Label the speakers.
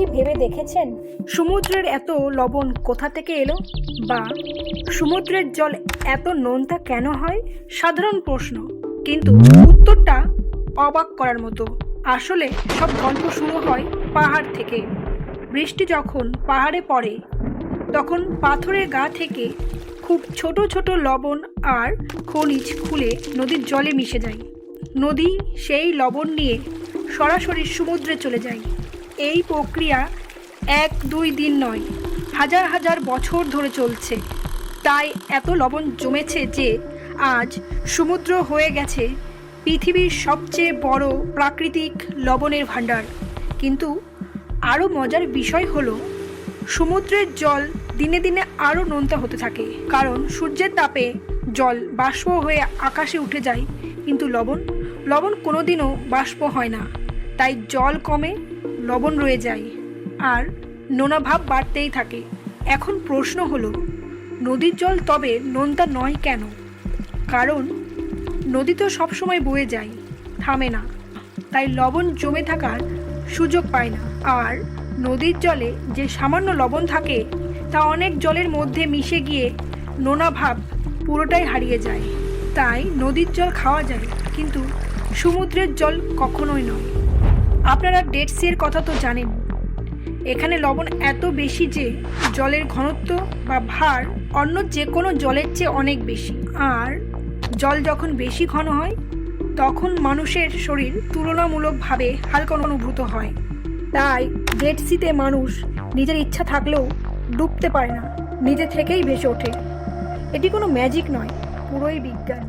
Speaker 1: কি ভেবে দেখেছেন? সমুদ্রের এত লবণ কোথা থেকে এলো? বা সমুদ্রের জল এত নোনতা কেন হয়? সাধারণ প্রশ্ন। কিন্তু উত্তরটা অবাক করার মতো। আসলে সব গল্প শুরু হয় পাহাড় থেকে। বৃষ্টি যখন পাহাড়ে পড়ে, তখন পাথরের গা থেকে খুব ছোট ছোট লবণ আর খনিজ খুলে নদীর জলে মিশে যায়। নদী সেই লবণ নিয়ে সরাসরি সমুদ্রে চলে যায়। এই প্রক্রিয়া এক, দুই দিন নয়, হাজার হাজার বছর ধরে চলছে। তাই এত লবণ জমেছে যে আজ সমুদ্র হয়ে গেছে পৃথিবীর সবচেয়ে বড় প্রাকৃতিক লবণের ভাণ্ডার। কিন্তু আরও মজার বিষয় হলো, সমুদ্রের জল দিনে দিনে আরও নোনতা হতে থাকে। কারণ সূর্যের তাপে জল বাষ্প হয়ে আকাশে উঠে যায়, কিন্তু লবণ লবণ কোনোদিনও বাষ্প হয় না। তাই জল কমে লবণ রয়ে যায়। আর নোনা ভাব বাড়তেই থাকে। এখন প্রশ্ন হলো, নদীর জল তবে নোনতা নয় কেন? কারণ, নদী তো সবসময় বয়ে যায়, থামে না। তাই লবণ জমে থাকার সুযোগ পায় না। আর নদীর জলে যে সামান্য লবণ থাকে, তা অনেক জলের মধ্যে মিশে গিয়ে নোনা ভাব পুরোটাই হারিয়ে যায়। তাই নদীর জল খাওয়া যায়, কিন্তু সমুদ্রের জল কখনোই নয়। আপনারা ডেড সি এর কথা তো জানেন। এখানে লবণ এত বেশি যে জলের ঘনত্ব বা ভার অন্য যে কোনো জলের চেয়ে অনেক বেশি। আর জল যখন বেশি ঘন হয়, তখন মানুষের শরীর তুলনামূলকভাবে হালকা অনুভূত হয়। তাই ডেড সিতে মানুষ নিজের ইচ্ছা থাকলেও ডুবতে পারে না, নিজে থেকেই ভেসে ওঠে। এটি কোনো ম্যাজিক নয়, পুরোই বিজ্ঞান।